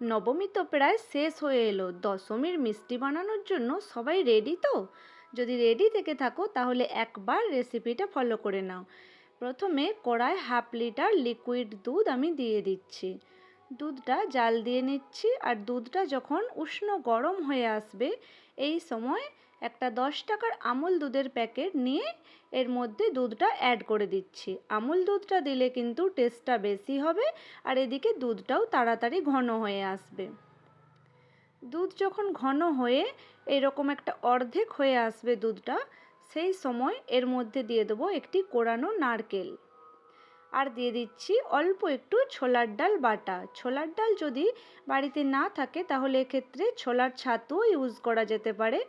নবমী তো প্রায় শেষ হয়ে এলো। দশমীর মিষ্টি বানানোর জন্য সবাই রেডি তো? যদি রেডি থেকে থাকো, তাহলে একবার রেসিপিটা ফলো করে নাও। প্রথমে কড়ায় হাফ লিটার লিকুইড দুধ আমি দিয়ে দিচ্ছি। দুধটা জাল দিয়ে নিচ্ছি, আর দুধটা যখন উষ্ণ গরম হয়ে আসবে, এই সময় একটা দশ টাকার আমুল দুধের প্যাকেট নিয়ে এর মধ্যে দুধটা অ্যাড করে দিচ্ছি। আমুল দুধটা দিলে কিন্তু টেস্টটা বেশি হবে আর এদিকে দুধটাও তাড়াতাড়ি ঘন হয়ে আসবে। দুধ যখন ঘন হয়ে এরকম একটা অর্ধেক হয়ে আসবে দুধটা, সেই সময় এর মধ্যে দিয়ে দেবো একটি কোরানো নারকেল। আর দিয়ে দিচ্ছি অল্প একটু ছোলার ডাল বাটা। ছোলার ডাল যদি বাড়িতে না থাকে তাহলে এক্ষেত্রে ছোলার ছাতুও ইউজ করা যেতে পারে।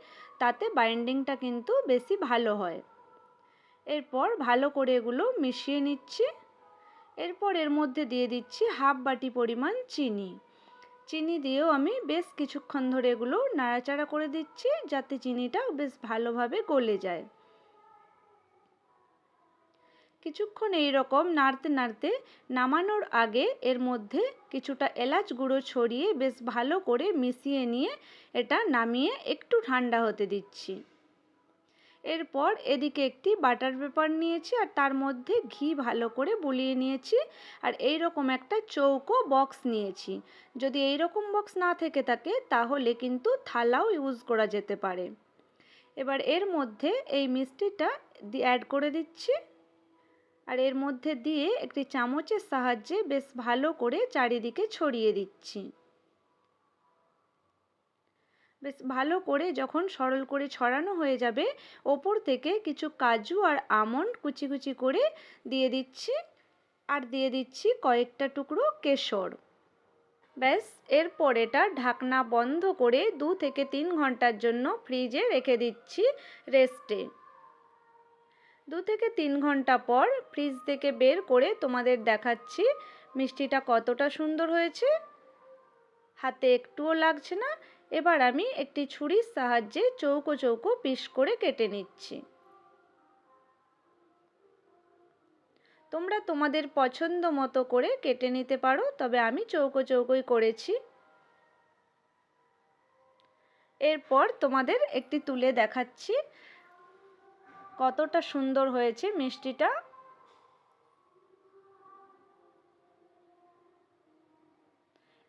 তাতে বাইন্ডিংটা কিন্তু বেশি ভালো হয়। এরপর ভালো করে এগুলো মিশিয়ে নিচ্ছি। এরপর এর মধ্যে দিয়ে দিচ্ছি হাফ বাটি পরিমাণ চিনি। চিনি দিয়েও আমি বেশ কিছুক্ষণ ধরে এগুলো নাড়াচাড়া করে দিচ্ছি যাতে চিনিটা বেশ ভালোভাবে গলে যায়। কিছুক্ষণ এই রকম নাড়তে নাড়তে নামানোর আগে এর মধ্যে কিছুটা এলাচ গুঁড়ো ছড়িয়ে বেশ ভালো করে মিশিয়ে নিয়ে এটা নামিয়ে একটু ঠান্ডা হতে দিচ্ছি। এরপর এদিকে একটি বাটার পেপার নিয়েছি আর তার মধ্যে ঘি ভালো করে বুলিয়ে নিয়েছি আর এই রকম একটা চৌকো বক্স নিয়েছি। যদি এই রকম বক্স না থেকে থাকে তাহলে কিন্তু থালাও ইউজ করা যেতে পারে। এবার এর মধ্যে এই মিষ্টিটা অ্যাড করে দিচ্ছি। আর এর মধ্যে দিয়ে একটি চামচের সাহায্যে বেশ ভালো করে চারিদিকে ছড়িয়ে দিচ্ছি। বেশ ভালো করে যখন সরল করে ছড়ানো হয়ে যাবে, ওপর থেকে কিছু কাজু আর আমন্ড কুচি কুচি করে দিয়ে দিচ্ছি আর দিয়ে দিচ্ছি কয়েকটা টুকরো কেশর। ব্যাস এরপর এটা ঢাকনা বন্ধ করে দু থেকে তিন ঘণ্টার জন্য ফ্রিজে রেখে দিচ্ছি রেস্টে। দু থেকে তিন ঘণ্টা পর ফ্রিজ থেকে বের করে তোমাদের দেখাচ্ছি মিষ্টিটা কতটা সুন্দর হয়েছে। হাতে একটুও লাগছে না। এবার আমি একটি ছুরির সাহায্যে চৌকো চৌকো পিস করে কেটে নিচ্ছি। তোমরা তোমাদের পছন্দ মতো করে কেটে নিতে পারো, তবে আমি চৌকো চৌকোই করেছি। এরপর তোমাদের একটি তুলে দেখাচ্ছি। কতটা সুন্দর হয়েছে মিষ্টিটা?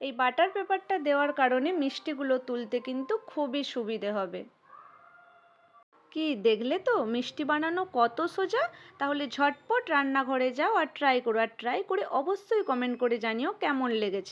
এই বাটার পেপারটা দেওয়ার কারণে মিষ্টিগুলো তুলতে কিন্তু খুবই সুবিধে হবে। কি, দেখলে তো? মিষ্টি বানানো কত সোজা? তাহলে ঝটপট রান্নাঘরে যাও আর ট্রাই করো, আর ট্রাই করে অবশ্যই কমেন্ট করে জানিও কেমন লেগেছে।